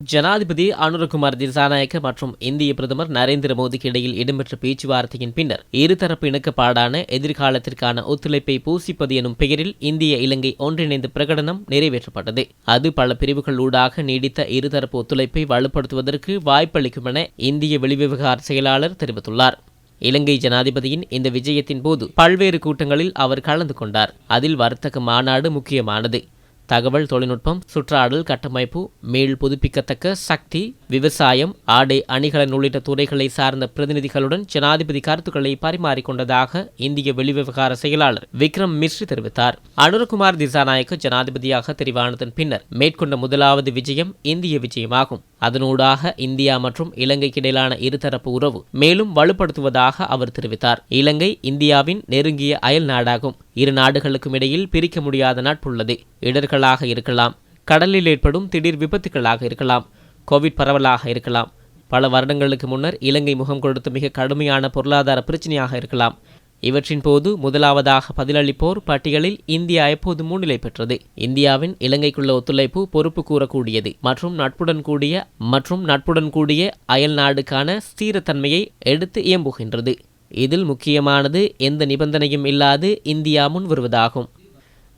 ஜனாதிபதி அனுரகுமார் திசாநாயக்க மற்றும் இந்திய பிரதமர் நரேந்திர மோடிக்கு இடையில் இடம்பெற்ற பேச்சுவார்த்தையின் பின்னர் இருதரப்பு இணக்கப்பாடான எதிர்காலத்திற்கான ஒத்துழைப்பை பூசிப்பது எனும் பெயரில் இந்திய இலங்கை ஒன்றிணைந்த பிரகடனம் நிறைவேற்றப்பட்டது. அது பல பிரிவுகள் ஊடாக நீடித்த இருதரப்பு ஒத்துழைப்பை வலுப்படுத்துவதற்கு வாய்ப்பளிக்கும் என இந்திய வெளிவிவகார செயலாளர் தெரிவித்துள்ளார். இலங்கை ஜனாதிபதியின் இந்த விஜயத்தின் போது பல்வேறு கூட்டங்களில் அவர் கலந்து கொண்டார். அதில் வர்த்தக மாநாடு முக்கியமானது. தகவல் தொழில்நுட்பம் சுற்றாடல் கட்டமைப்பு மேல் புதுப்பிக்கத்தக்க சக்தி விவசாயம் ஆடை அணிகலன் உள்ளிட்ட துறைகளை சார்ந்த பிரதிநிதிகளுடன் ஜனாதிபதி கருத்துக்களை பரிமாறிக்கொண்டதாக இந்திய வெளிவிவகார செயலாளர் விக்ரம் மிஸ்ரி தெரிவித்தார். அனுரகுமார் திசாநாயக்க ஜனாதிபதியாக தெரிவானதன் பின்னர் மேற்கொண்ட முதலாவது விஜயம் இந்திய விஜயமாகும். அதனூடாக இந்தியா மற்றும் இலங்கைக்கு இடையிலான இருதரப்பு உறவு மேலும் வலுப்படுத்துவதாக அவர் தெரிவித்தார். இலங்கை இந்தியாவின் நெருங்கிய அயல் நாடாகும். இரு நாடுகளுக்கும் இடையில் பிரிக்க முடியாத நட்புள்ளது. இடர்களாக இருக்கலாம் கடலில் ஏற்படும் திடீர் விபத்துக்களாக இருக்கலாம் கோவிட் பரவலாக இருக்கலாம். பல வருடங்களுக்கு முன்னர் இலங்கை முகம் கொடுத்த மிக கடுமையான பொருளாதார பிரச்சனையாக இருக்கலாம். இவற்றின் போது முதலாவதாக பதிலளிப்போர் பட்டியலில் இந்தியா எப்போது முன்னிலை பெற்றது. இந்தியாவின் இலங்கைக்குள்ள ஒத்துழைப்பு பொறுப்பு கூறக்கூடியது மற்றும் நட்புடன் கூடிய மற்றும் நட்புடன் கூடிய அயல் நாடுக்கான ஸ்தீரத்தன்மையை எடுத்து இயம்புகின்றது. இதில் முக்கியமானது எந்த நிபந்தனையும் இல்லாது இந்தியா முன் வருவதாகும்.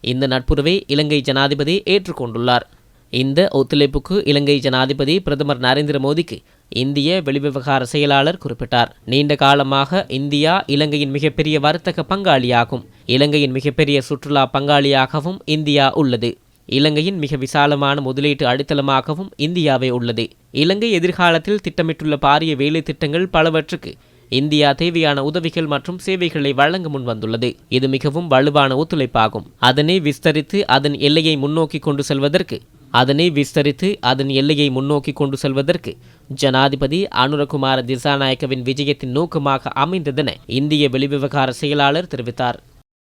இந்த நட்புறவை இலங்கை ஜனாதிபதி ஏற்றுக்கொண்டுள்ளார். இந்த ஒத்துழைப்புக்கு இலங்கை ஜனாதிபதி பிரதமர் நரேந்திர மோடிக்கு இந்திய வெளிவிவகார செயலாளர் குறிப்பிட்டார். நீண்ட காலமாக இந்தியா இலங்கையின் மிகப்பெரிய வர்த்தக பங்காளியாகும். இலங்கையின் மிகப்பெரிய சுற்றுலா பங்காளியாகவும் இந்தியா உள்ளது. இலங்கையின் மிக விசாலமான முதலீட்டு அடித்தளமாகவும் இந்தியாவே உள்ளது. இலங்கை எதிர்காலத்தில் திட்டமிட்டுள்ள பாரிய வேலை திட்டங்கள் பலவற்றுக்கு இந்தியா தேவையான உதவிகள் மற்றும் சேவைகளை வழங்க முன்வந்துள்ளது. இது மிகவும் வலுவான ஒத்துழைப்பாகும். அதனை விஸ்தரித்து அதன் எல்லையை முன்னோக்கி கொண்டு செல்வதற்கு அதனை விஸ்தரித்து அதன் எல்லையை முன்னோக்கி கொண்டு செல்வதற்கு ஜனாதிபதி அனுரகுமார திசாநாயக்கவின் விஜயத்தின் நோக்கமாக அமைந்ததென இந்திய வெளிவிவகார செயலாளர் தெரிவித்தார்.